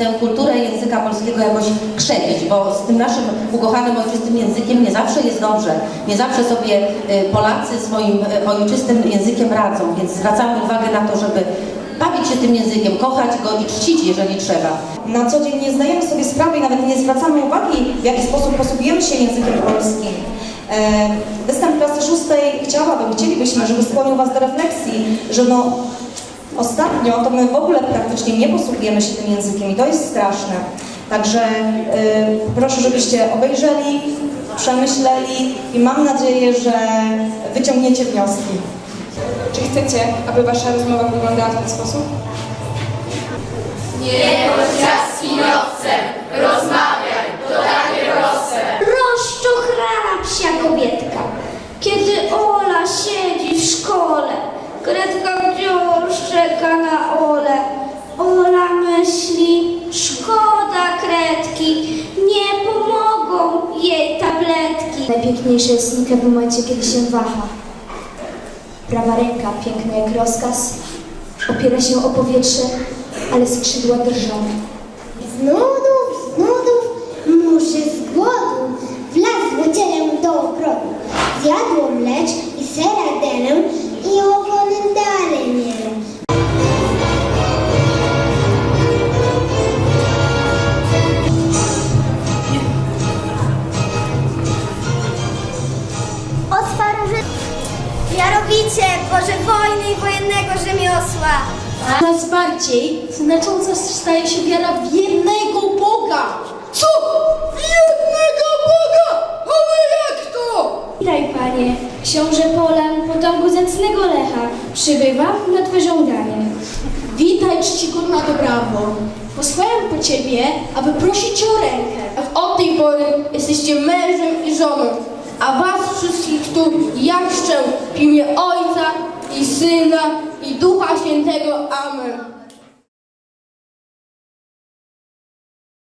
tę kulturę języka polskiego jakoś krzepić, bo z tym naszym ukochanym ojczystym językiem nie zawsze jest dobrze. Nie zawsze sobie y, Polacy swoim y, ojczystym językiem radzą, więc zwracamy uwagę na to, żeby bawić się tym językiem, kochać go i czcić, jeżeli trzeba. Na co dzień nie zdajemy sobie sprawy i nawet nie zwracamy uwagi, w jaki sposób posługujemy się językiem polskim. E, Występ klasy szóstej chciałabym, chcielibyśmy, żeby skłonił Was do refleksji, że no ostatnio to my w ogóle praktycznie nie posługujemy się tym językiem i to jest straszne. Także e, proszę, żebyście obejrzeli, przemyśleli i mam nadzieję, że wyciągniecie wnioski. Czy chcecie, aby wasza rozmowa wyglądała w ten sposób? Rozczochrana psia kobietka, kiedy Ola siedzi w szkole, wciąż czeka na Ole. Ola myśli, szkoda kredki, nie pomogą jej tabletki. Najpiękniejsze jest Nika w momencie, kiedy się waha. Prawa ręka, piękna jak rozkaz, opiera się o powietrze, ale skrzydła drżą. Z nudów, z nudów, muszy z głodu, wlazło cielem do ogrodu. Zjadło Mianowicie, Boże wojny i wojennego rzemiosła. Coraz bardziej znacząca staje się wiara w jednego Boga. Co? Jednego Boga! Ale jak to? Witaj, panie, książę Polan, potomku zacnego Lecha, przybywam na twe żądanie. Witaj, czcigodna Dobrawo. Posłałem po ciebie, aby prosić cię o rękę. Od tej pory jesteście mężem i żoną, a was wszystkich tu ja chrzczę w imię Ojca i Syna i Ducha Świętego.